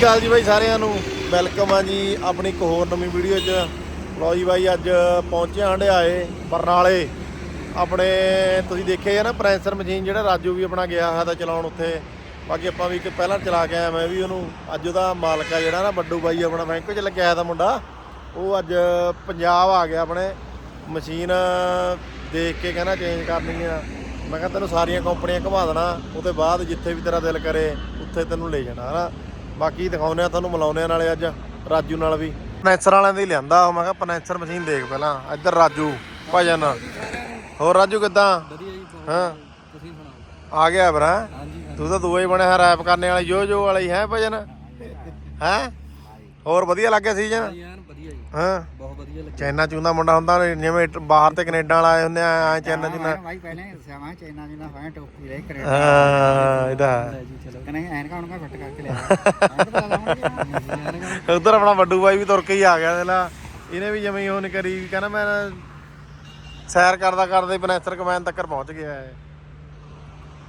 ਅਕਾਲ ਜੀ ਬਾਈ ਸਾਰਿਆਂ ਨੂੰ। ਵੈਲਕਮ ਆ ਜੀ ਆਪਣੀ ਇੱਕ ਹੋਰ ਨਵੀਂ ਵੀਡੀਓ 'ਚ। ਲਓ ਜੀ ਬਾਈ, ਅੱਜ ਪਹੁੰਚੇ ਹਾਂ ਹੰਡਿਆਏ ਬਰਨਾਲੇ। ਆਪਣੇ ਤੁਸੀਂ ਦੇਖਿਆ ਹੈ ਨਾ, ਪ੍ਰੈਂਸਰ ਮਸ਼ੀਨ ਜਿਹੜਾ ਰਾਜੂ ਵੀ ਆਪਣਾ ਗਿਆ ਹੈ ਤਾਂ ਚਲਾਉਣ ਉੱਥੇ। ਬਾਕੀ ਆਪਾਂ ਵੀ ਇੱਕ ਪਹਿਲਾਂ ਚਲਾ ਕੇ ਆਇਆ ਮੈਂ ਵੀ ਉਹਨੂੰ। ਅੱਜ ਉਹਦਾ ਮਾਲਕ ਆ ਜਿਹੜਾ ਨਾ ਬੱਡੂ ਬਾਈ ਆਪਣਾ, ਬੈਂਕ 'ਚ ਲੱਗਿਆ ਹੋਇਆ ਦਾ ਮੁੰਡਾ। ਉਹ ਅੱਜ ਪੰਜਾਬ ਆ ਗਿਆ ਆਪਣੇ। ਮਸ਼ੀਨ ਦੇਖ ਕੇ ਕਹਿੰਦਾ ਚੇਂਜ ਕਰਨੀ ਆ। ਮੈਂ ਕਿਹਾ ਤੈਨੂੰ ਸਾਰੀਆਂ ਕੰਪਨੀਆਂ ਘੁਮਾ ਦੇਣਾ, ਉਹਦੇ ਬਾਅਦ ਜਿੱਥੇ ਵੀ ਤੇਰਾ ਦਿਲ ਕਰੇ, ਉੱਥੇ ਤੈਨੂੰ ਲੈ ਜਾਣਾ, ਹਨਾ। ਬਾਕੀ ਦਿਖਾਉਂਦੇ ਆ ਤੁਹਾਨੂੰ ਮਿਲਾਉਂਦੇ ਆ ਨਾਲੇ ਅੱਜ ਰਾਜੂ ਨਾਲ ਵੀ। ਪਨੈਸਰ ਵਾਲਿਆਂ ਦੇ ਲਿਆਂਦਾ ਮੈਂ ਕਿਹਾ ਪਨੈਸਰ ਮਸ਼ੀਨ ਦੇਖ ਪਹਿਲਾਂ। ਇੱਧਰ ਰਾਜੂ ਭਜਨ। ਹੋਰ ਰਾਜੂ ਕਿੱਦਾਂ? ਵਧੀਆ ਜੀ ਬਹੁਤ ਹਾਂ? ਤੁਸੀਂ ਸੁਣਾਓ? ਆ ਗਿਆ ਭਰਾ। ਤੂੰ ਤਾਂ ਦੂਆ ਹੀ ਬਣਿਆ ਰੈਪ ਕਰਨੇ ਵਾਲਾ ਜੋ ਜੋ ਵਾਲਾ ਹੀ ਹੈ ਭਜਨ? ਹੈ ਹੋਰ ਵਧੀਆ ਲੱਗਿਆ ਸੀਜ਼ਨ ਹਾਂ? ਵਧੀਆ ਲੱਗਿਆ ਚਾਈਨਾ ਮੁੰਡਾ ਹੁੰਦਾ ਜਿਵੇਂ ਬਾਹਰ ਤੇ ਕੈਨੇਡਾ ਵਾਲਾ ਆਏ ਹੁੰਦੇ ਆ ਚਾਈਨਾ ਚੂਨਾ ਭਾਈ ਪਹਿਲੇ ਸਿਆਵਾ ਚਾਈਨਾ ਚੂਨਾ ਭਾਵੇਂ ਟੋਪੀ ਲੈ ਕੈਨੇਡਾ ਇਹਦਾ ਚਲੋ। ਕਹਿੰਦੇ ਐਨਕਾਂ ਉਹਨਾਂ ਫਿੱਟ ਕਰਕੇ ਲਿਆ ਉਧਰ ਆਪਣਾ ਵੱਡੂ ਬਾਈ ਵੀ ਤੁਰ ਕੇ ਹੀ ਆ ਗਿਆ ਦੇਲਾ ਇਹਨੇ ਵੀ ਜਿਵੇਂ ਉਹ ਕਰੀ ਕਹਿੰਦਾ ਮੈਂ ਸੈਰ ਕਰਦਾ ਕਰਦੇ ਬਨੈਸਰ ਕਮੈਨ ਤੱਕ ਪਹੁੰਚ ਗਿਆ ਹੈ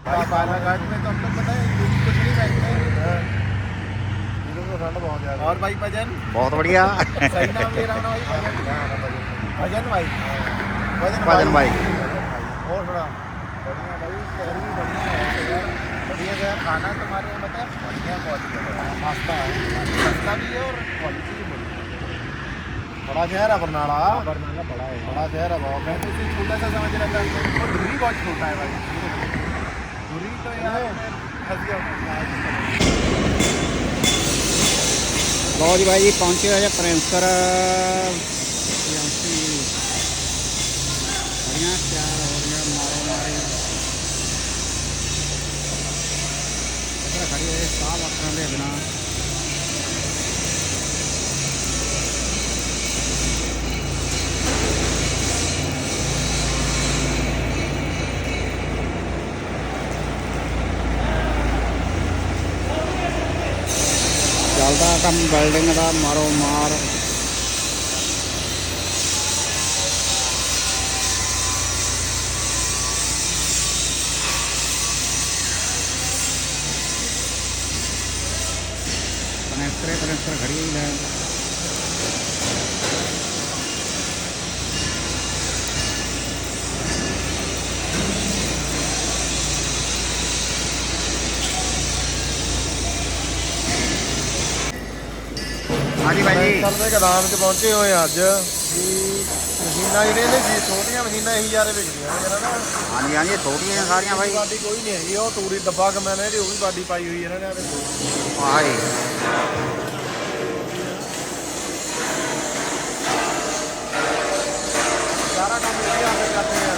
ਭਾਈ ਬਾਲਾਘਾਟ ਮੇ ਤਾਂ ਆਪਕੋ ਪਤਾ ਹੈ ਕੁਝ ਨਹੀਂ ਬੈਠਦਾ नहीं बैठते इधर तो ठंड बहुत ज्यादा और भाई भजन ਬਹੁਤ ਵਧੀਆ सही नाम ले रहा हूं ना भाई भजन भजन भाई भजन भजन भाई। और थोड़ा बढ़िया भाई शहर भी बढ़िया है यार बढ़िया से यार खाना तुम्हारे यहाँ पता है बढ़िया क्वालिटी है सस्ता है सस्ता भी है और क्वालिटी भी बढ़िया है। बड़ा शहर है बरनाला ਬਰਨਾਲਾ ਬੜਾ ਹੈ बड़ा शहर है बहुत मैं तो इसे छोटा सा समझ रहा था और दूरी बहुत छोटा है भाई दूरी तो यार फंस गया ਲੋ ਜੀ ਭਾਈ ਜੀ, ਪਹੁੰਚੇ ਹੋਏ ਆ ਪ੍ਰੈਂਸਰ ਏਜੰਸੀ ਬੜੀਆਂ ਤਿਆਰ ਹੋ ਰਹੀਆਂ, ਮਾਰੋ ਮਾਰੀ। ਇੱਧਰ ਖੜੀ ਹੋਏ, ਸਾਹ ਵਾਟਰਾਂ ਦੇ ਬਿਨਾ ਕੰਮ ਬਿਲਡਿੰਗ ਦਾ ਮਾਰੋ ਮਾਰ। ਕਨੈਕਟਰ ਕਨੈਕਟਰ ਖੜੀ ਹੋਈ ਹੈ ਦੇ ਗਦਾਮ 'ਚ ਪਹੁੰਚੇ ਹੋਏ ਅੱਜ। ਵੀ ਮਸ਼ੀਨਾਂ ਜਿਹੜੀਆਂ ਨੇ ਜੀ ਛੋਟੀਆਂ ਮਸ਼ੀਨਾਂ ਇਹੀ ਯਾਰੇ ਵਿਕਦੀਆਂ ਨੇ ਨਾ। ਹਾਂਜੀ ਹਾਂਜੀ ਛੋਟੀਆਂ ਸਾਰੀਆਂ ਭਾਈ ਬਾਡੀ ਕੋਈ ਨਹੀਂ ਹੈਗੀ ਉਹ ਤੂਰੀ ਡੱਬਾ ਕਮੈਨ ਇਹਦੀ ਉਹ ਵੀ ਬਾਡੀ ਪਾਈ ਹੋਈ ਇਹਨਾਂ ਨੇ ਦੇਖੋ। ਹਾਏ ਸਾਰਾ ਕੰਮ ਇਹ ਆ ਕੇ ਕਰਦੇ ਆ।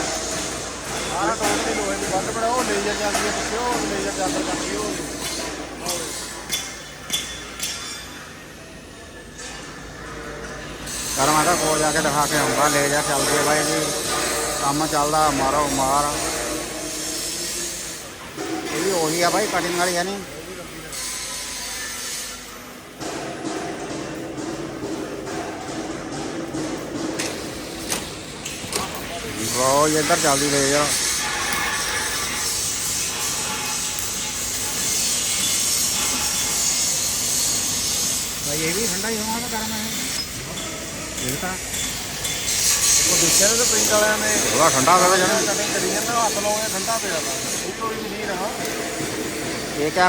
ਸਾਰਾ ਟੋਲ ਦੀ ਲੋਹੇ ਦੀ ਵੱਢ ਬਣਾਓ ਲੇਜ਼ਰ ਜਾਂਦੀ ਹੈ ਪਿੱਛੇ ਉਹ ਲੇਜ਼ਰ ਜਾਂਦਾ ਉਹ ਕਰ ਮੈਂ ਤਾਂ ਕੋਲ ਜਾ ਕੇ ਦਿਖਾ ਕੇ ਆਉਂਗਾ ਲੈ ਜਾ ਚੱਲਦੇ ਆ ਭਾਈ ਜੀ। ਕੰਮ ਚੱਲਦਾ, ਮਾਰੋ ਮਾਰ। ਇਹ ਵੀ ਉਹੀ ਆ ਭਾਈ ਕਟਿੰਗ ਵਾਲੀ ਹੈ ਨਹੀਂ ਲੋ ਇਹ ਇੱਧਰ ਚੱਲਦੀ ਲੈ ਜਾ ਭਾਈ ਇਹ ਵੀ ਠੰਡਾ ਹੀ ਹੋਣਾ ਤਾਂ। ਗਰਮ ਹੈ ਇਹ ਤਾਂ ਉਹ ਦੇਖਿਆ ਨਾ ਪ੍ਰਿੰਟ ਵਾਲਿਆਂ ਨੇ? ਥੋੜਾ ਠੰਡਾ ਹੋਵੇ ਜਣਾ। ਕਟਿੰਗ ਕਰੀ ਜਾਂਦਾ ਹੱਥ ਲਾਉਂਦੇ ਠੰਡਾ ਪਿਆ ਇਹ ਕੋਈ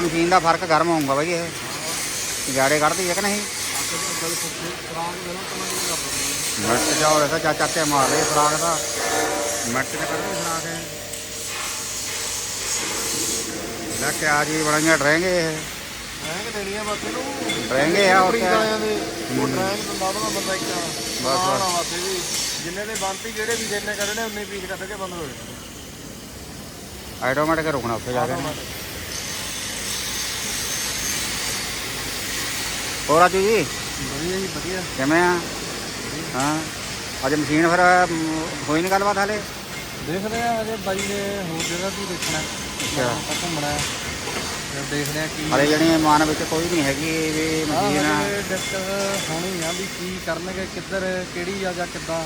ਮਸ਼ੀਨ ਇਹ ਦਾ ਫ਼ਰਕ ਗਰਮ ਹੋਊਗਾ ਬਾਈ ਇਹ। ਜਾੜੇ ਕੱਢਦੀ ਹੈ ਕਿ ਨਹੀਂ? ਮਿਰਚ ਜਾਓ ਐਸਾ ਚਾ ਚਾਤੇ ਮਾਰ ਦੇ ਫਰਾਕ ਦਾ। ਮਿਰਚ ਤੇ ਕੱਢਦੀ ਫਰਾਕ। ਹੈ ਲੈ ਕੇ ਆ ਜੀ ਬਣਾਈਆਂ ਡਰੇਂਗੇ ਇਹ। ਦੇਣੀ ਆ ਬਸ ਇਹਨੂੰ। ਡਰੇਂਗੇ ਆ ਵਾਲਿਆਂ ਦੇ। ਉਹ ਬੰਦਾ ਇੱਕ ਬਸ। ਬਸ। ਬਸ ਵੀ। ਜਿੰਨੇ ਦੇ ਬੰਤੀ ਜਿਹੜੇ ਵੀ ਜਿੰਨੇ ਕੱਢਣੇ ਉਨੇ ਪੀਸ ਕੱਢ ਕੇ ਬੰਦ ਹੋ ਜਾਣੇ ਆਟੋਮੈਟਿਕ ਰੁਕਣਾ ਉੱਥੇ ਜਾ ਕੇ ਹੋਰ ਆਜੂ ਜੀ? ਵਧੀਆ ਜੀ ਵਧੀਆ। ਕਿਵੇਂ ਆ? ਹਾਂ। ਅੱਜ ਮਸ਼ੀਨ ਫਿਰ ਹੋਈ ਨਹੀਂ ਗੱਲਬਾਤ ਹਾਲੇ? ਦੇਖਦੇ ਆ ਅਜੇ ਬਾਈ ਨੇ ਹੋਰ ਜਗ੍ਹਾ ਵੀ ਦੇਖਣਾ। ਅੱਛਾ। ਘੁੰਮਣਾ। ਫਿਰ ਦੇਖਦੇ ਆ ਕੀ ਹਲੇ ਜਣੀ ਮਨ ਵਿੱਚ ਕੋਈ ਨਹੀਂ ਹੈਗੀ ਵੀ ਮਸ਼ੀਨ ਡਿਸਕਸ ਹੋਣੀ ਆ ਵੀ ਕੀ ਕਰਨਗੇ ਕਿੱਧਰ ਕਿਹੜੀ ਆ ਜਾਂ ਕਿੱਦਾਂ?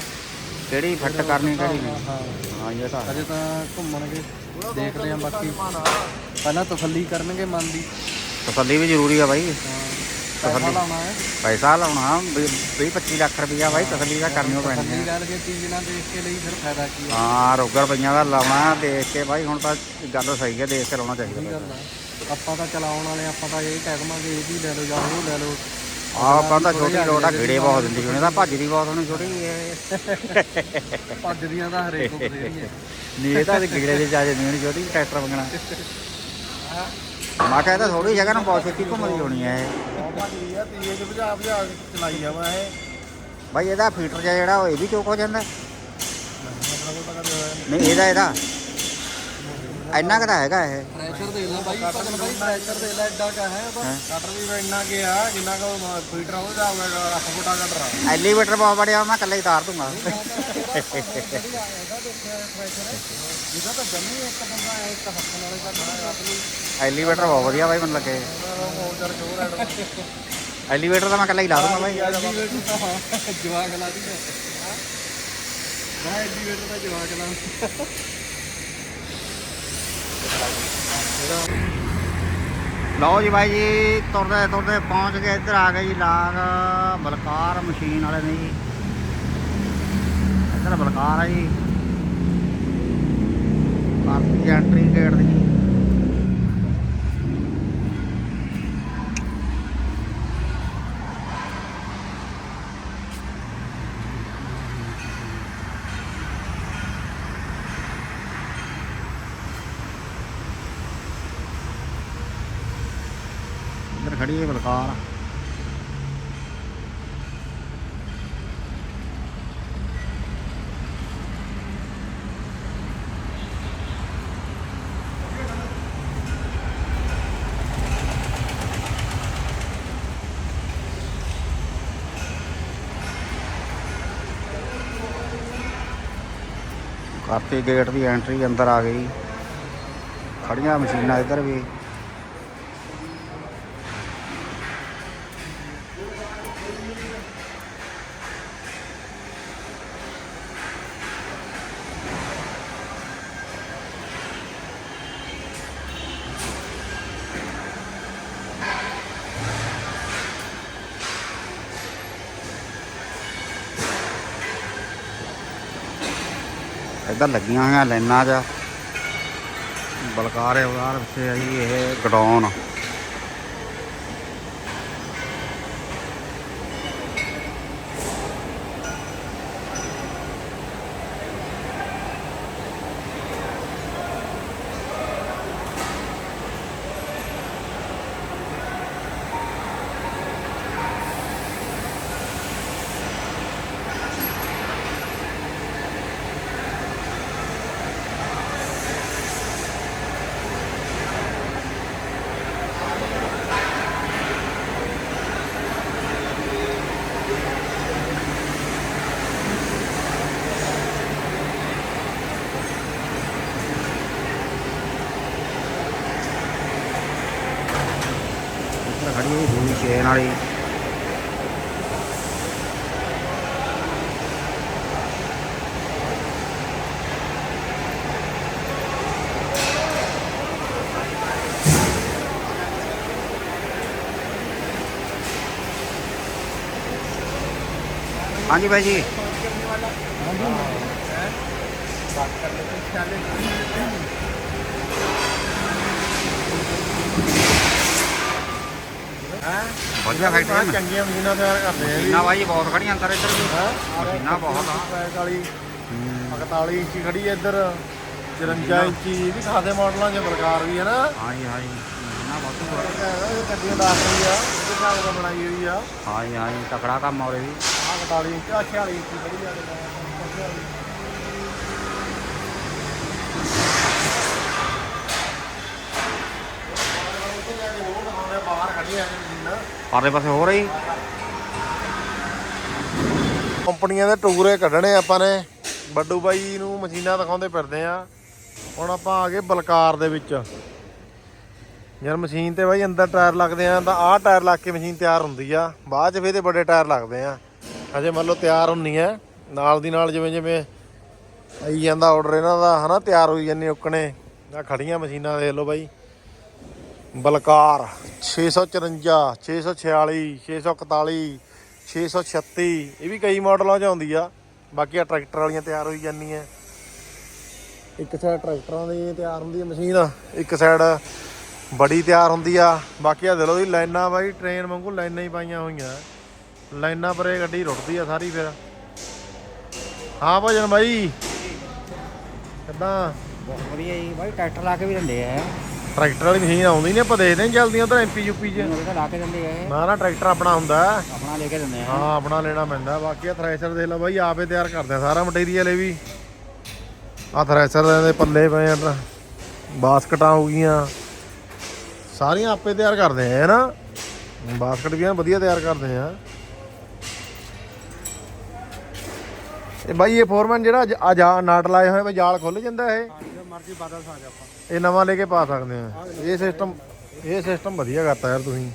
ਕਿਹੜੀ ਫਿੱਟ ਕਰਨੀ ਕਿਹੜੀ ਨਹੀਂ। ਹਾਂ। ਇਹ ਤਾਂ। ਅਜੇ ਤਾਂ ਘੁੰਮਣਗੇ ਦੇਖਦੇ ਆ ਬਾਕੀ। ਪਹਿਲਾਂ ਤਸੱਲੀ ਕਰਨਗੇ ਮਨ ਦੀ। ਤਸੱਲੀ ਵੀ ਜ਼ਰੂਰੀ ਆ ਬਾਈ। ਹਾਂ ਪੈਸਾ ਲਾਉਣਾ ਹੈ। ਪੈਸਾ ਲਾਉਣਾ 20 25 ਲੱਖ ਰੁਪਈਆ ਬਾਈ ਤਸਲੀ ਦਾ ਕਰਨੀ ਪੈਣੀ ਤਸੱਲੀ ਹੈ ਗੱਲ ਜੇ ਚੀਜ਼ ਨਾ ਦੇਖ ਕੇ ਲਈ ਫਿਰ ਫਾਇਦਾ ਕੀ ਹੈ ਹਾਂ ਰੋਗਰ ਰੁਪਈਆਂ ਦਾ ਲਾਉਣਾ ਦੇਖ ਕੇ ਬਾਈ ਹੁਣ ਤਾਂ ਗੱਲ ਸਹੀ ਹੈ ਦੇਖ ਕੇ ਲਾਉਣਾ ਚਾਹੀਦਾ ਆਪਾਂ ਤਾਂ ਚਲਾਉਣ ਵਾਲੇ ਆਪਾਂ ਤਾਂ ਇਹ ਕਹਿ ਦਵਾਂਗੇ ਇਹ ਵੀ ਲੈ ਲਓ ਜਾਂ ਉਹ ਲੈ ਲਓ। ਆਪਾਂ ਤਾਂ ਛੋਟੀ ਲੋਟ ਆ ਗੇੜੇ ਬਹੁਤ ਦਿੰਦੀ ਉਹਨੇ ਤਾਂ ਭੱਜਦੀ ਬਹੁਤ ਉਹਨੂੰ ਛੋਟੀ ਹੈ ਭੱਜਦੀਆਂ ਦਾ ਹਰੇਕ ਨੂੰ ਨਹੀਂ ਇਹ ਤਾਂ ਗੇੜੇ ਦੇ ਜਾ ਜਾਂਦੀ ਛੋਟੀ ਟਰੈਕਟਰ ਵਗਣਾ। ਮੈਂ ਕਹਿੰਦਾ ਥੋੜੀ ਜਗ੍ਹਾ ਨੂੰ ਬਹੁਤ ਛੇਤੀ ਘੁੰਮਦੀ ਹੋਣੀ ਹੈ ਇਹ। ਉਹ ਭਾਜੀ ਆ ਤੀਏ ਚ ਭਜਾ ਭਜਾ ਕੇ ਚਲਾਈ ਜਾਵਾਂ ਇਹ। ਬਾਈ ਇਹਦਾ ਫੀਟਰ ਜਿਹਾ ਜਿਹੜਾ ਉਹ ਇਹ ਵੀ ਚੋਕ ਹੋ ਜਾਂਦਾ। ਤਾਂ। ਨਹੀਂ ਇਹਦਾ ਇਹਦਾ। ਇੰਨਾ ਕੁ ਤਾਂ ਹੈਗਾ ਇਹ। ਪ੍ਰੈਸ਼ਰ ਦੇ ਲੈ ਬਾਈ ਭਜਨ ਬਾਈ ਪ੍ਰੈਸ਼ਰ ਦੇ ਲੈ ਐਡਾ ਕਾ ਹੈ ਉਹਦਾ ਕਟਰ ਵੀ ਇੰਨਾ ਕਿ ਆ ਜਿੰਨਾ ਕੋ ਫੀਟਰ ਹੋ ਜਾਊਗਾ ਰੱਖ ਫੁੱਟਾ ਕਟਰ ਐਲੀਵੇਟਰ ਬਹੁਤ ਬੜਿਆ ਮੈਂ ਇਕੱਲੇ ਹੀ ਤਾਰ ਦੂੰਗਾ। ਜਿਹਦਾ ਤਾਂ ਜੰਮੀ ਇੱਕ ਬੰਦਾ ਹੈ ਇੱਕ ਹੱਥ ਨਾਲੇ ਦਾ ਖੜਾ ਆਪਣੀ ਐਲੀਵੇਟਰ ਬਹੁਤ ਵਧੀਆ ਬਾਈ ਮੈਨੂੰ ਲੱਗੇ। ਐਲੀਵੇਟਰ ਤਾਂ ਮੈਂ ਇਕੱਲੇ ਹੀ ਲਾ ਦੂੰਗਾ ਬਾਈ। ਜਵਾਕ ਲਾ ਦੀ ਮੈਂ ਐਲੀਵੇਟਰ ਦਾ ਜਵਾਕ ਲਾ ਲਓ ਜੀ ਬਾਈ ਜੀ, ਤੁਰਦੇ ਤੁਰਦੇ ਪਹੁੰਚ ਗਏ, ਇੱਧਰ ਆ ਗਏ ਜੀ ਲਾਗ ਬਲਕਾਰ ਮਸ਼ੀਨ ਵਾਲੇ ਨੇ ਜੀ। ਇੱਧਰ ਬਲਕਾਰ ਆ ਜੀ। ਕਾਫੀ ਐਂਟਰੀ ਗੇਟ ਦੀ ਜੀ ਇੱਧਰ ਖੜੀ ਹੈ ਬਲਕਾਰ ਕਾਫੀ ਗੇਟ ਦੀ ਐਂਟਰੀ ਅੰਦਰ ਆ ਗਈ। ਖੜੀਆਂ ਮਸ਼ੀਨਾਂ ਇੱਧਰ ਵੀ। ਇੱਧਰ ਲੱਗੀਆਂ ਹੋਈਆਂ ਲਾਈਨਾਂ 'ਚ। ਬਲਕਾਰ ਹੈ ਉਧਾਰ ਪਿੱਛੇ ਆ ਜੀ ਇਹ ਗਡਾਉਨ ਇੱਧਰ ਖੜੀ ਹੈ ਦੂਜੀ ਚੇਨ ਵਾਲੀ ਹਾਂਜੀ ਬਾਈ ਜੀ। ਵਧੀਆ ਫੈਕਟਰੀ ਹੈ ਚੰਗੀਆਂ ਮਸ਼ੀਨਾਂ ਤਿਆਰ ਕਰਦੇ ਆ ਮਸ਼ੀਨਾਂ ਬਾਈ ਬਹੁਤ ਖੜੀਆਂ ਅੰਦਰ ਇੱਧਰ ਵੀ। ਮਸ਼ੀਨਾਂ ਬਹੁਤ ਆ। ਪੈਕ ਵਾਲੀ 41 ਇੰਚੀ ਖੜੀ ਹੈ ਇੱਧਰ। 54 ਇੰਚੀ ਵੀ ਖਾਦੇ ਮਾਡਲਾਂ 'ਚ ਬਲਕਾਰ ਵੀ ਹੈ ਨਾ। ਹਾਂਜੀ ਹਾਂਜੀ। ਮਸ਼ੀਨਾਂ ਬਹੁਤ ਆ। ਗੱਡੀਆਂ ਦੱਸ ਰਹੀ ਆ। ਹਿਸਾਬ ਨਾਲ ਬਣਾਈ ਹੋਈ ਆ? ਹਾਂਜੀ ਹਾਂਜੀ ਤਕੜਾ ਕੰਮ ਹੋ ਰਿਹਾ ਜੀ ਆਹ 41 ਇੰਚ ਆਹ 46 ਇੰਚੀ ਖੜੀ ਆ ਦੇਖੋ ਬਾਹਰ ਖੜੀ ਆ ਮਸ਼ੀਨ ਪਰਲੇ ਪਾਸੇ ਹੋ ਰਹੀ? ਕੰਪਨੀਆਂ ਦੇ ਟੂਰੇ ਕੱਢਣੇ ਆਪਾਂ ਨੇ। ਬੱਡੂ ਬਾਈ ਨੂੰ ਮਸ਼ੀਨਾਂ ਦਿਖਾਉਂਦੇ ਫਿਰਦੇ ਆ। ਹੁਣ ਆਪਾਂ ਆ ਗਏ ਬਲਕਾਰ ਦੇ ਵਿੱਚ। ਯਾਰ ਮਸ਼ੀਨ ਤੇ ਬਾਈ ਅੰਦਰ ਟਾਇਰ ਲੱਗਦੇ ਆ ਤਾਂ ਆਹ ਟਾਇਰ ਲੱਗ ਕੇ ਮਸ਼ੀਨ ਤਿਆਰ ਹੁੰਦੀ ਆ। ਬਾਅਦ ਚ ਫਿਰ ਇਹਦੇ ਵੱਡੇ ਟਾਇਰ ਲੱਗਦੇ ਆ। ਅਜੇ ਮੰਨ ਲਓ ਤਿਆਰ ਹੁੰਨੀ ਆ। ਨਾਲ ਦੀ ਨਾਲ ਜਿਵੇਂ ਜਿਵੇਂ ਆਈ ਜਾਂਦਾ ਆਰਡਰ ਇਹਨਾਂ ਦਾ, ਹਨਾ, ਤਿਆਰ ਹੋਈ ਜਾਂਦੇ ਉੱਕਣੇ। ਆ ਖੜੀਆਂ ਮਸ਼ੀਨਾਂ ਦੇਖ ਲਓ ਬਾਈ। ਬਲਕਾਰ 654 646 641 636 ਇਹ ਵੀ ਕਈ ਮਾਡਲਾਂ 'ਚ ਆਉਂਦੀ ਆ। ਬਾਕੀ ਆ ਟਰੈਕਟਰ ਵਾਲੀਆਂ ਤਿਆਰ ਹੋਈ ਜਾਂਦੀਆਂ। ਇੱਕ ਸਾਈਡ ਟਰੈਕਟਰਾਂ ਦੀ ਤਿਆਰ ਹੁੰਦੀ ਹੈ ਮਸ਼ੀਨ, ਇੱਕ ਸਾਈਡ ਬੜੀ ਤਿਆਰ ਹੁੰਦੀ ਆ। ਬਾਕੀ ਆ ਦਿਲੋ ਦੀ ਲਾਈਨਾਂ ਬਾਈ ਟ੍ਰੇਨ ਵਾਂਗੂ ਲਾਈਨਾਂ ਹੀ ਪਾਈਆਂ ਹੋਈਆਂ। ਲਾਈਨਾਂ ਪਰ ਗੱਡੀ ਰੁੜਦੀ ਆ ਸਾਰੀ ਫਿਰ। ਹਾਂ ਭਜਨ ਬਾਈ। ਕਿੱਦਾਂ? ਬਹੁਤ ਵਧੀਆ ਜੀ। ਬਾਈ ਟਰੈਕਟਰ ਲਾ ਕੇ ਵੀ ਦਿੰਦੇ ਆ। ਟਰੈਕਟਰ ਵਾਲੀ ਮਸ਼ੀਨ ਆਉਂਦੀ ਨਹੀਂ ਆਪਾਂ ਦੇਖਦੇ ਨਹੀਂ ਜਲਦੀਆਂ ਉਧਰ ਐਮਪੀ ਯੂਪੀ 'ਚ। ਤਾਂ ਲਾ ਕੇ ਦਿੰਦੇ ਆ। ਨਾ ਨਾ ਟਰੈਕਟਰ ਆਪਣਾ ਹੁੰਦਾ। ਆਪਣਾ ਲੈ ਕੇ ਦਿੰਦੇ ਆ। ਹਾਂ ਆਪਣਾ ਲੈਣਾ ਪੈਂਦਾ। ਬਾਕੀ ਆ ਥ੍ਰੈਸ਼ਰ ਦੇਖ ਲਓ ਬਾਈ ਆਪੇ ਤਿਆਰ ਕਰਦੇ ਆ ਸਾਰਾ ਮਟੀਰੀਅਲ ਇਹ ਵੀ। ਆ ਥ੍ਰੈਸ਼ਰ ਦੇ ਪੱਲੇ ਪਏ ਆ ਬਾਸਕਟਾਂ ਹੋ ਗਈਆਂ। ਸਾਰੀਆਂ ਆਪੇ ਤਿਆਰ ਕਰਦੇ ਆ ਨਾ ਬਾਸਕਟ ਵੀ ਐਨ ਵਧੀਆ ਤਿਆਰ ਕਰਦੇ ਆ। ਇਹ ਬਾਈ, ਇਹ ਫੋਰਮੈਨ ਜਿਹੜਾ ਅੱਜ- ਅੱਜ ਆ ਨਾਟ ਲਾਏ ਹੋਏ ਵੇ ਜਾਲ ਖੁੱਲ ਜਾਂਦਾ ਇਹ। ਜਦੋਂ ਮਰਜ਼ੀ ਬਾਦਲ ਸਾਜ ਆਪਾਂ ਇਹ ਨਵਾਂ ਲੈ ਕੇ ਪਾ ਸਕਦੇ ਆ। ਇਹ ਸਿਸਟਮ ਇਹ ਸਿਸਟਮ ਵਧੀਆ ਕਰਤਾ ਯਾਰ ਤੁਸੀਂ,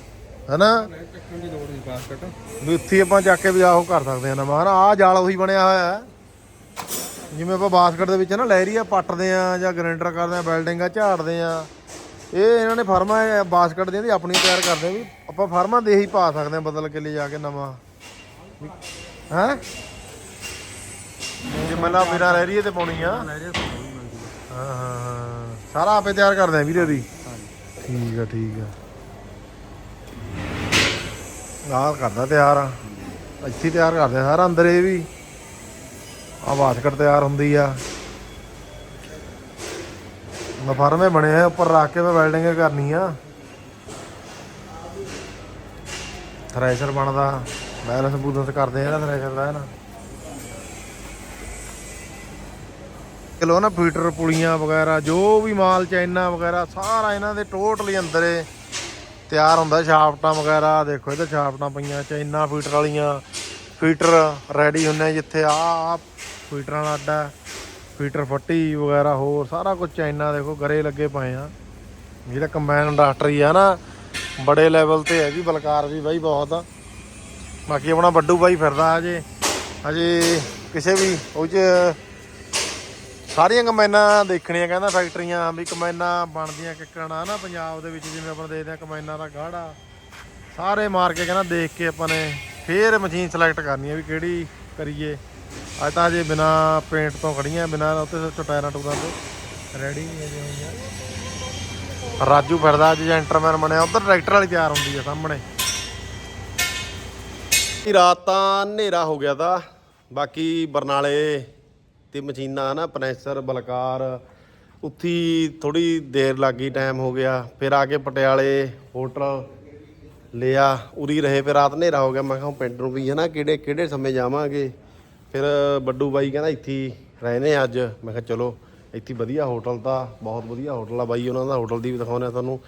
ਹੈਨਾ? ਚੱਕਣ ਦੀ ਲੋੜ ਨਹੀਂ ਬਾਸਕਟ ਵੀ ਉੱਥੇ ਹੀ ਆਪਾਂ ਚੱਕ ਕੇ ਵੀ ਆਹੋ ਕਰ ਸਕਦੇ ਆ ਨਵਾਂ ਨਾ ਆਹ ਜਾਲ ਉਹੀ ਬਣਿਆ ਹੋਇਆ ਹੈ। ਜਿਵੇਂ ਆਪਾਂ ਬਾਸਕਟ ਦੇ ਵਿੱਚ ਨਾ ਲਹਿਰੀਆ ਪੱਟਦੇ ਆ ਜਾਂ ਗ੍ਰਾਈਂਡਰ ਕਰਦੇ ਆ ਵੈਲਡਿੰਗਾਂ ਝਾੜਦੇ ਆ। ਇਹ ਇਹਨਾਂ ਨੇ ਫਰਮਾਂ ਬਾਸਕਟ ਦੀਆਂ ਦੀ ਆਪਣੀ ਤਿਆਰ ਕਰਦੇ ਵੀ ਆਪਾਂ ਫਰਮਾਂ ਦੇ ਹੀ ਪਾ ਸਕਦੇ ਆ ਬਦਲ ਕੇ ਲੈ ਜਾ ਕੇ ਨਵਾਂ। ਹੈ? ਜੇ ਮੱਲਾ ਬਿਨਾ ਲਹਿਰੀਏ ਤੇ ਪਾਉਣੀ ਆ। ਹਾਂ ਹਾਂ ਸਾਰਾ ਆਪੇ ਤਿਆਰ ਕਰਦੇ ਆ ਵੀਰੇ ਦੀ। ਠੀਕ ਆ ਠੀਕ ਆ। ਆਹ ਕਰਦਾ ਤਿਆਰ ਆ। ਇੱਥੇ ਤਿਆਰ ਕਰਦੇ ਆ ਸਾਰਾ ਅੰਦਰ ਇਹ ਵੀ। ਆ ਬਾਸਕਟ ਤਿਆਰ ਹੁੰਦੀ ਆ। ਮਫਰਮੇ ਬਣੇ ਆ, ਉੱਪਰ ਰੱਖ ਕੇ ਮੈਂ ਵੈਲਡਿੰਗ ਕਰਨੀ ਆ। ਥ੍ਰੈਸ਼ਰ ਬਣਦਾ ਬੈਲੈਂਸ ਬੂਲੈਂਸ ਕਰਦੇ ਆ ਨਾ ਥ੍ਰੈਸ਼ਰ ਦਾ ਨਾ। ਕਿਲੋ ਨਾ ਫੀਟਰ ਪੁਲੀਆਂ ਵਗੈਰਾ, ਜੋ ਵੀ ਮਾਲ ਚਾਈਨਾ ਵਗੈਰਾ, ਸਾਰਾ ਇਹਨਾਂ ਦੇ ਟੋਟਲੀ ਅੰਦਰੇ ਤਿਆਰ ਹੁੰਦਾ, ਸ਼ਾਫਟਾਂ ਵਗੈਰਾ, ਦੇਖੋ ਇਹਦੇ ਸ਼ਾਫਟਾਂ ਪਈਆਂ ਚਾਈਨਾ ਫੀਟਰ ਵਾਲੀਆਂ ਫੀਟਰ ਰੈਡੀ ਹੁੰਨੇ ਜਿੱਥੇ ਆ ਫੀਟਰਾਂ ਦਾ ਅੱਡਾ ਫੀਟਰ ਫੱਟੀ ਵਗੈਰਾ ਹੋਰ ਸਾਰਾ ਕੁਝ ਚਾਈਨਾ ਦੇਖੋ, ਗਰੇ ਲੱਗੇ ਪਏ ਆ। ਜਿਹੜਾ ਕੰਬਾਈਨ ਇੰਡਸਟਰੀ ਆ ਨਾ, ਬੜੇ ਲੈਵਲ ਤੇ ਹੈ ਜੀ ਬਲਕਾਰ ਵੀ ਬਾਈ ਬਹੁਤ ਬਾਕੀ ਆਪਣਾ ਵੱਡੂ ਬਾਈ ਫਿਰਦਾ ਅਜੇ ਅਜੇ ਕਿਸੇ ਵੀ, ਉਹ 'ਚ ਸਾਰੀਆਂ ਕੰਬਾਈਨਾਂ ਦੇਖਣੀਆਂ ਕਹਿੰਦਾ ਫੈਕਟਰੀਆਂ ਵੀ ਕੰਬਾਈਨਾਂ ਬਣਦੀਆਂ ਕਿੱਕਣਾ ਨਾ ਪੰਜਾਬ ਦੇ ਵਿੱਚ, ਜਿਵੇਂ ਆਪਾਂ ਦੇਖਦੇ ਆ ਕੰਬਾਈਨਾਂ ਦਾ ਗਾੜਾ। ਸਾਰੇ ਮਾਰ ਕੇ ਕਹਿੰਦਾ ਦੇਖ ਕੇ ਆਪਾਂ ਨੇ, ਫੇਰ ਮਸ਼ੀਨ ਸਿਲੈਕਟ ਕਰਨੀ ਹੈ ਵੀ ਕਿਹੜੀ ਕਰੀਏ। ਅੱਜ ਤਾਂ ਜੇ ਬਿਨਾ ਪੇਂਟ ਤੋਂ ਖੜੀਆਂ ਬਿਨਾ ਉੱਤੇ ਟਾਇਰਾਂ ਟੂਰਾਂ ਤੇ। ਰੈਡੀ ਨਹੀਂ ਅਜੇ ਹੋਈਆਂ ਰਾਜੂ ਫਿਰਦਾ ਅੱਜ ਜੈਂਟਰਮੈਨ ਬਣਿਆ। ਉਧਰ ਟਰੈਕਟਰ ਵਾਲੀ ਤਿਆਰ ਹੁੰਦੀ ਆ ਸਾਹਮਣੇ। ਰਾਤ ਤਾਂ ਹਨੇਰਾ ਹੋ ਗਿਆ ਤਾਂ। ਬਾਕੀ ਬਰਨਾਲੇ ਤੇ ਮਸ਼ੀਨਾਂ ਨਾ ਪ੍ਰੈਸ਼ਰ ਬਲਕਾਰ ਉੱਥੀ ਥੋੜੀ ਦੇਰ ਲੱਗੀ ਟਾਈਮ ਹੋ ਗਿਆ। ਫਿਰ ਆ ਕੇ ਪਟਿਆਲੇ ਹੋਟਲ ਲਿਆ ਉਰੀ ਰਹੇ ਫਿਰ ਰਾਤ ਹਨੇਰਾ ਹੋ ਗਿਆ। ਮੈਂ ਕਿਹਾ ਹੁਣ ਪਿੰਡ ਨੂੰ ਵੀ ਹੈ ਨਾ ਕਿਹੜੇ ਕਿਹੜੇ ਸਮੇਂ ਜਾਵਾਂਗੇ? ਫਿਰ ਬੱਡੂ ਬਾਈ ਕਹਿੰਦਾ ਇੱਥੇ ਹੀ ਰਹਿੰਦੇ ਅੱਜ ਮੈਂ ਕਿਹਾ ਚਲੋ ਇੱਥੇ ਵਧੀਆ ਹੋਟਲ ਤਾਂ ਬਹੁਤ ਵਧੀਆ ਹੋਟਲ ਆ ਬਾਈ ਉਹਨਾਂ ਦਾ ਹੋਟਲ ਦੀ ਵੀ ਦਿਖਾਉਂਦੇ ਆ ਤੁਹਾਨੂੰ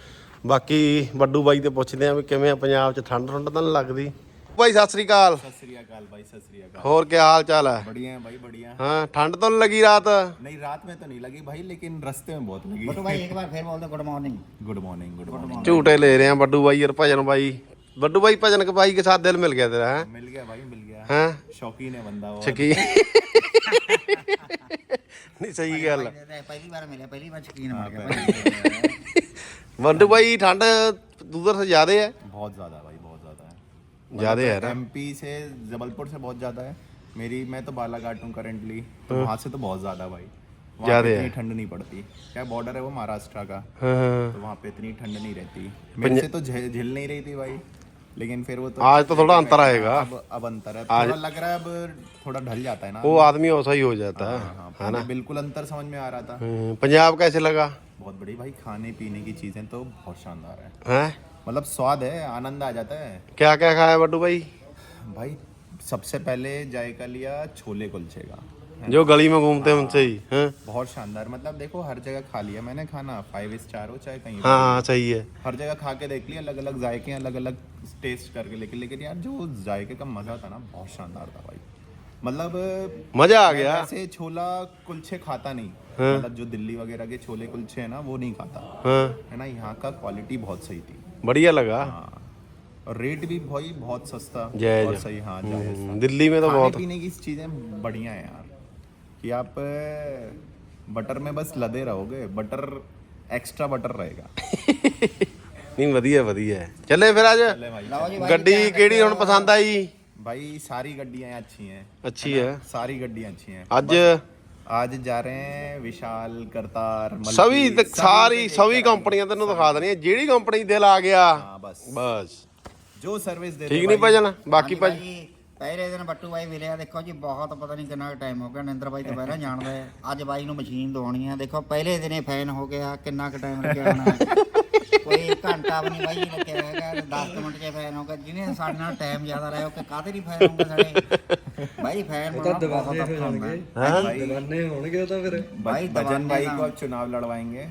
ਬਾਕੀ ਬੱਡੂ ਬਾਈ ਤੇ ਪੁੱਛਦੇ ਆ ਵੀ ਕਿਵੇਂ ਆ ਪੰਜਾਬ 'ਚ ਠੰਡ ਠੰਡ ਤਾਂ ਨਹੀਂ ਲੱਗਦੀ ਬਾਈ ਸਤਿ ਸ੍ਰੀ ਅਕਾਲ ਸਤਿ ਸ੍ਰੀ ਅਕਾਲ भाई सत श्री अकाल ਹੋਰ ਕੀ ਹਾਲ ਚਾਲ ਹੈ बढ़िया है भाई बढ़िया ਹਾਂ ਠੰਡ ਤਾਂ ਨੀ ਲੱਗੀ ਰਾਤ नहीं रात में तो नहीं लगी भाई लेकिन रास्ते में बहुत लगी ਬਟੂ ਬਾਈ ਇੱਕ ਵਾਰ ਫੇਰ ਬੋਲ ਦੋ good morning good morning good morning ਝੂਟੇ ਲੈ ਰਹੇ ਆ ਬੱਡੂ ਬਾਈ ਔਰ ਭਜਨ ਬਾਈ बड्डू भाई भजन के भाई के साथ दिल मिल गया तेरा है? मिल गया भाई मिल गया। हाँ? शौकीन है बंदा वो। शौकीन नहीं सही गल। पहली बार मिले पहली बार शौकीन हो हाँ, गया बड्डू भाई। ठंड उधर से ज़्यादा है? बहुत ज़्यादा भाई बहुत ज़्यादा है। मतलब ज़्यादा है ना? एमपी से जबलपुर से बहुत ज़्यादा है। मेरी मैं तो बालाघाट हूँ करंटली तो हाँ। वहाँ से तो बहुत ज़्यादा भाई। ज़्यादा है? ठंड नहीं पड़ती। क्या बॉर्डर है वो महाराष्ट्र का? हाँ, हाँ। तो वहाँ पे इतनी ठंड नहीं रहती। मेरे से तो झेल नहीं रही थी भाई। लेकिन फिर वो तो आज तो थोड़ा अंतर आएगा। अब अब अंतर है। थोड़ा लग रहा है अब थोड़ा ढल जाता है ना। वो आदमी वैसा ही हो जाता है हाँ, पहले बिल्कुल अंतर समझ में आ रहा था। हम्म, पंजाब कैसे लगा? बहुत बड़ी भाई खाने पीने की चीज़ें तो बहुत शानदार है। हैं? मतलब स्वाद है आनंद आ जाता है। क्या क्या खाया बड्डू भाई? भाई सबसे पहले जायका लिया छोले कुलचे का। जो गली में घूमते हैं उनसे ही हैं बहुत शानदार। मतलब देखो हर जगह खा लिया मैंने खाना फाइव स्टार हो चाहे कहीं हाँ हाँ सही है। हर जगह खा के देख लिया अलग अलग जायके अलग अलग टेस्ट करके लेकिन लेकिन यार जो जायके का मज़ा था ना बहुत शानदार था भाई। मतलब मज़ा आ गया। वैसे छोला कुलचे खाता नहीं। हाँ। मतलब जो दिल्ली वगैरह के छोले कुलचे है ना वो नहीं खाता। हाँ। है ना यहाँ का क्वालिटी बहुत सही थी। बढ़िया लगा। हाँ। और रेट भी भाई बहुत सस्ता है। सही हाँ। हम्म, दिल्ली में तो बहुत पीने की चीज़ें बढ़िया है यार। कि आप बटर में बस लदे रहोगे बटर एक्स्ट्रा बटर रहेगा ਨਹੀਂ ਵਧੀਆ ਵਧੀਆ ਚੱਲੇ ਫਿਰ ਅੱਜ चले भाई ਲਓ ਜੀ ਬਾਈ ਗੱਡੀ ਕਿਹੜੀ ਹੁਣ ਪਸੰਦ ਆਈ भाई सारी गड्डियां अच्छी हैं ਅੱਛੀ ਹੈ सारी गड्डियां अच्छी हैं ਅੱਜ आज जा रहे हैं विशाल करतार मल्टी, ਸਭੀ ਤੇ सभी ਸਾਰੀ पे ਸਭੀ check ਕੰਪਨੀਆਂ ਤੈਨੂੰ ਦਿਖਾ ਦੇਣੀਆਂ ਜਿਹੜੀ ਕੰਪਨੀ ਦਿਲ ਆ ਗਿਆ हाँ बस ਬਸ जो सर्विस दे ਠੀਕ दे ਨਹੀਂ भाई, ਭਜਨ ਬਾਕੀ ਹਾਂਜੀ ਭਜ ਬਾਈ, ਪਹਿਲੇ ਦਿਨ ਬੱਟੂ ਬਾਈ ਮਿਲਿਆ ਦੇਖੋ ਜੀ ਬਹੁਤ ਪਤਾ ਨਹੀਂ ਕਿੰਨਾ ਟਾਈਮ ਹੋ ਗਿਆ ਨਿੰਦਰ ਬਾਈ ਤੋਂ ਪਹਿਲਾਂ ਜਾਣਦਾ ਹੈ ਅੱਜ ਬਾਈ ਨੂੰ ਮਸ਼ੀਨ ਦਵਾਉਣੀ ਆ ਦੇਖੋ ਪਹਿਲੇ ਦਿਨੇ ਫੈਨ ਹੋ ਗਿਆ ਕਿੰਨਾ ਕੁ ਟਾਈਮ ਲੱਗਿਆ ਹੋਣਾ ਕੋਈ ਘੰਟਾ ਵੀ ਨਹੀਂ ਬਾਈ ਲੱਗਿਆ ਹੈਗਾ 10 ਮਿੰਟ 'ਚ ਫੈਨ ਹੋ ਗਿਆ ਜਿਹਨੇ ਸਾਡੇ ਨਾਲ ਟਾਈਮ ਜ਼ਿਆਦਾ ਰਿਹਾ ਉਹ ਕਿ ਕਾਹਦੇ ਨਹੀਂ ਫੈਨ ਹੋਊਗਾ ਸਾਡੇ ਬਾਈ ਫੈਨ ਬਣਾਉਣਾ ਬਹੁਤ ਔਖਾ ਹੁੰਦਾ ਹੈ। भाई ਦਵਾਨੇ ਹੋਣਗੇ ਉਹ ਤਾਂ ਫਿਰ भाई, भजन दबाने भाई का- को अब चुनाव लड़वाएंगे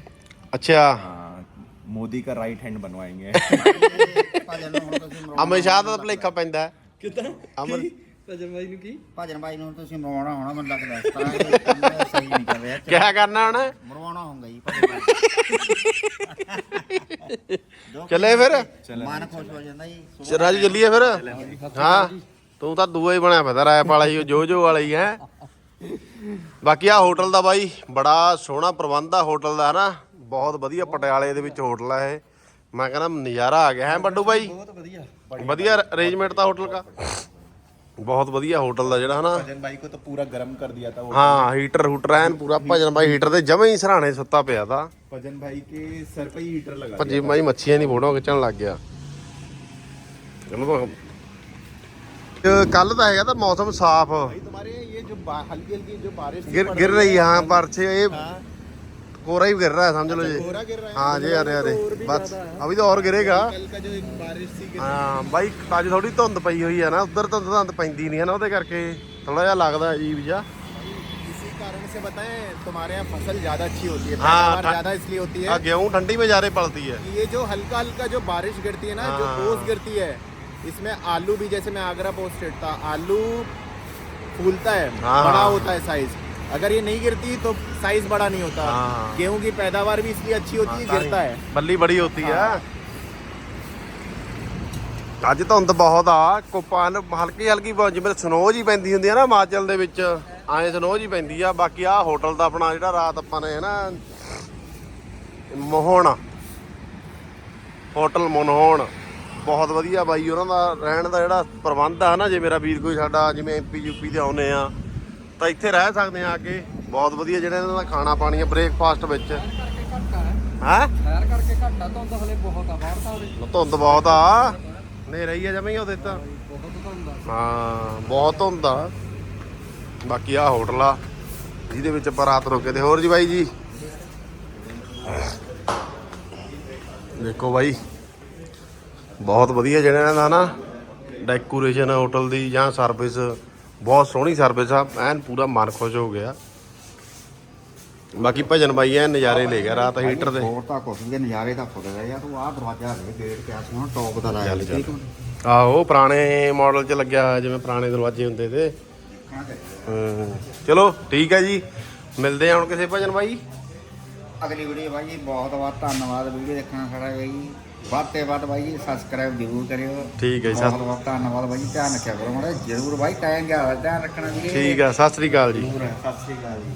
ਅੱਛਾ हाँ मोदी का राइट हैंड बनवाएंगे ਭਜਨ ਨੂੰ ਹੁਣ ਤੁਸੀਂ ਮਰਵਾਉਣਾ ਅਮਰ ਸ਼ਾਹ ਦਾ ਭਲੇਖਾ ਪੈਂਦਾ ਹੈ। ਕਿਦਾਂ? ਅਮਰ ਭਜਨ ਬਾਈ ਨੂੰ ਕੀ? ਭਜਨ ਬਾਈ ਨੂੰ ਤੁਸੀਂ ਮਰਵਾਉਣਾ ਹੋਣਾ ਮੈਨੂੰ ਲੱਗਦਾ ਇਸ ਤਰ੍ਹਾਂ ਇਹ ਕੰਮ ਸਹੀ ਨਹੀਂ ਕਰ ਰਿਹਾ। ਕਿਆ ਕਰਨਾ ਹੁਣ? ਮਰਵਾਉਣਾ ਹੋਊਗਾ ਜੀ ਭਜਨ ਬਾਈ। ਨੂੰ। ਚੱਲੇ ਫਿਰ। ਮਨ ਖੁਸ਼ ਹੋ ਜਾਂਦਾ ਜੀ ਚ- ਰਾਜੂ ਚੱਲੀਏ ਫਿਰ? ਹਾਂ ਤੂੰ ਤਾਂ ਦੂਆ ਹੀ ਬਣਿਆ ਫਿਰਦਾ ਰਾਇ ਵਾਲਾ ਹੀ ਜੋ ਜੋ ਵਾਲਾ ਹੀ ਹੈ। ਬਾਕੀ ਆ ਹੋਟਲ ਦਾ ਬਾਈ ਬੜਾ ਸੋਹਣਾ ਪ੍ਰਬੰਧ ਆ ਹੋਟਲ ਦਾ ਨਾ ਬਹੁਤ ਵਧੀਆ ਪਟਿਆਲੇ ਦੇ ਵਿੱਚ ਹੋਟਲ ਆ ਇਹ। ਮੈਂ ਕਹਿੰਦਾ ਨਜ਼ਾਰਾ ਆ ਗਿਆ ਹੈ ਬੱਡੂ ਬਾਈ? ਬਹੁਤ ਵਧੀਆ। ਵਧੀਆ ਅਰੇਂਜਮੈਂਟ ਦਾ ਹੋਟਲ ਦਾ ਬਹੁਤ ਵਧੀਆ ਹੋਟਲ ਦਾ ਜਿਹੜਾ ਹਨਾ भजन भाई को तो पूरा गर्म कर दिया था वो ਹਾਂ ਹੀਟਰ ਹੂਟਰ ਐਨ ਪੂਰਾ ਭਜਨ ਬਾਈ ਹੀਟਰ ਤੇ ਜਮੇ ਹੀ ਸਰਾਣੇ ਸੁੱਤਾ ਪਿਆ ਤਾ भजन भाई के सर पे ही हीटर लगा ਭੱਜੀ ਬਾਈ ਮੱਛੀਆਂ ਦੀ ਫੋਟੋ ਖਿੱਚਣ ਲੱਗ ਗਿਆ ਕੱਲ ਤਾਂ ਹੈਗਾ ਤਾਂ ਮੌਸਮ ਸਾਫ਼ भाई तुम्हारे ये जो बा- हल्की हल्की जो बारिश सी गिर पड़ गिर रही है हाँ बारिश ये हाँ, कोहरा ही गिर रहा है समझ लो अच्छा, जी कोहरा गिर रहा है हाँ जी अरे अरे और भी बस ज्यादा है। अभी तो और गिरेगा कल का जो एक बारिश सी गिर ਹਾਂ ਬਾਈ ਅੱਜ ਥੋੜੀ ਧੁੰਦ ਪਈ ਹੋਈ ਹੈ ਨਾ ਉਧਰ ਧੁੰਦ ਧੁੰਦ ਪੈਂਦੀ ਨਹੀਂ ਹੈ ਨਾ ਉਹਦੇ ਕਰਕੇ ਥੋੜਾ ਜਿਹਾ ਲੱਗਦਾ ਅਜੀਬ ਜਿਹਾ इसी कारण से बताएं तुम्हारे यहाँ फसल ज्यादा अच्छी होती है हाँ, पैदावार ठंड- ज्यादा इसलिए होती ਆ है गेहूं ठंडी में ज्यादा पलती है कि ये जो हल्का हल्का जो बारिश गिरती है ना जो हाँ। ओस गिरती है इसमें आलू भी जैसे मैं आगरा पोस्ट स्टेट था आलू फूलता है हाँ, बड़ा हाँ। होता है साइज अगर ये नहीं गिरती तो साइज बड़ा नहीं होता हाँ। गेहूं की पैदावार भी इसलिए अच्छी होती है गिरता है ਬੱਲੀ ਬੜੀ ਹੁੰਦੀ ਆ ਹਾਂ। ਅੱਜ ਧੁੰਦ ਬਹੁਤ ਆ ਕੋਪਾਨ ਹਲਕੀ ਹਲਕੀ ਬ- ਜਿਵੇਂ ਸਨੋ ਜੀ ਪੈਂਦੀ ਹੁੰਦੀ ਆ ਨਾ ਹਿਮਾਚਲ ਦੇ ਵਿੱਚ ਐਂ ਸਨੋ ਜੀ ਪੈਂਦੀ ਆ ਬਾਕੀ ਆ ਹੋਟਲ ਦਾ ਆਪਣਾ ਜਿਹੜਾ ਰਾਤ ਆਪਾਂ ਨੇ ਨਾ ਮੋਹਣ ਹੋਟਲ ਮਨੋਹਣ ਬਹੁਤ ਵਧੀਆ ਬਾਈ ਉਹਨਾਂ ਦਾ ਰਹਿਣ ਦਾ ਜਿਹੜਾ ਪ੍ਰਬੰਧ ਆ ਨਾ ਜੇ ਮੇਰਾ ਵੀਰ ਕੋਈ ਸਾਡਾ ਜਿਵੇਂ ਐਮਪੀ ਯੂਪੀ ਦੇ ਆਉਨੇ ਆ ਤਾਂ ਇੱਥੇ ਰਹਿ ਸਕਦੇ ਆ ਆ ਕੇ। ਬਹੁਤ ਵਧੀਆ ਜਿਹੜਾ ਇਹਨਾਂ ਦਾ ਖਾਣਾ ਪਾਣੀ ਆ ਬ੍ਰੇਕਫਾਸਟ ਵਿੱਚ। ਹੈ? ਖੈਰ ਕਰਕੇ ਘਾਟਾ ਹੁੰਦਾ ਹਲੇ ਬਹੁਤ ਆ ਬਾਹਰ ਤਾਂ ਉਹਦੇ ਧੁੰਦ ਬਹੁਤ ਆ। ਨੇਰਾ ਹੀ ਆ ਜਮੇ ਹੀ ਉਹਦੇ ਤਾਂ। ਬਹੁਤ ਧੁੰਦਾ ਹਾਂ ਬਹੁਤ ਧੁੰਦ ਆ। ਬਾਕੀ ਆ ਹੋਟਲ ਆ ਜਿਹਦੇ ਵਿੱਚ ਆਪਾਂ ਰਾਤ ਰੁਕੇ ਤੇ। ਹੋਰ ਜੀ ਬਾਈ ਜੀ? ਦੇਖੋ ਬਾਈ ਬਹੁਤ ਵਧੀਆ ਜਿਹੜਾ ਇਹਨਾਂ ਦਾ ਨਾ ਡੈਕੋਰੇਸ਼ਨ ਹੋਟਲ ਦੀ ਜਾਂ ਸਰਵਿਸ ਬਹੁਤ ਸੋਹਣੀ ਸਰਵਿਸ ਆ ਐਨ ਪੂਰਾ ਮਨ ਖੁਸ਼ ਹੋ ਗਿਆ। ਬਾਕੀ ਭਜਨ ਬਾਈ ਐ ਨਜ਼ਾਰੇ ਲੈ ਗਿਆ ਰਾਤ ਹੀਟਰ ਦੇ। ਹੋਰ ਤਾਂ ਕੁਛ ਦੇ ਨਜ਼ਾਰੇ ਤਾਂ ਫੁੱਟ ਰਹੇ ਆ ਤੂੰ ਆਹ ਦਰਵਾਜ਼ਾ ਦੇ ਗੇਟ ਕਿਆ ਸੋਹਣਾ ਟੌਪ ਦਾ ਲਾਇਆ ਹੁੰਦਾ। ਆਹੋ ਪੁਰਾਣੇ ਮਾਡਲ 'ਚ ਲੱਗਿਆ ਹੋਇਆ ਜਿਵੇਂ ਪੁਰਾਣੇ ਦਰਵਾਜ਼ੇ ਹੁੰਦੇ ਤੇ। ਚਲੋ ਠੀਕ ਹੈ ਜੀ। ਮਿਲਦੇ ਹਾਂ ਹੁਣ ਕਿਸੇ ਭਜਨ ਬਾਈ। ਅਗਲੀ ਵੀਡੀਓ ਬਾਈ ਬਹੁਤ ਬਹੁਤ ਧੰਨਵਾਦ ਵੀਡੀਓ ਦੇਖਣ ਸਾਡਾ ਬਾਈ ਜੀ। ਵੱਧ ਤੇ ਵੱਧ ਬਾਈ ਜੀ ਸਬਸਕ੍ਰਾਈਬ ਜ਼ਰੂਰ ਕਰਿਓ ਠੀਕ ਹੈ ਜੀ, ਬਹੁਤ ਸਤਿ- ਬਹੁਤ ਧੰਨਵਾਦ ਬਾਈ ਜੀ ਧਿਆਨ ਰੱਖਿਆ ਕਰੋ ਮਾੜਾ ਜਿਹਾ। ਜ਼ਰੂਰ ਬਾਈ ਟਾਈਮ ਗਿਆ ਧਿਆਨ ਰੱਖਣਾ ਵੀਰੇ ਠੀਕ ਆ ਸਤਿ ਸ੍ਰੀ ਅਕਾਲ ਜੀ ਜ਼ਰੂਰ ਹੈ। ਸਤਿ ਸ੍ਰੀ ਅਕਾਲ ਜੀ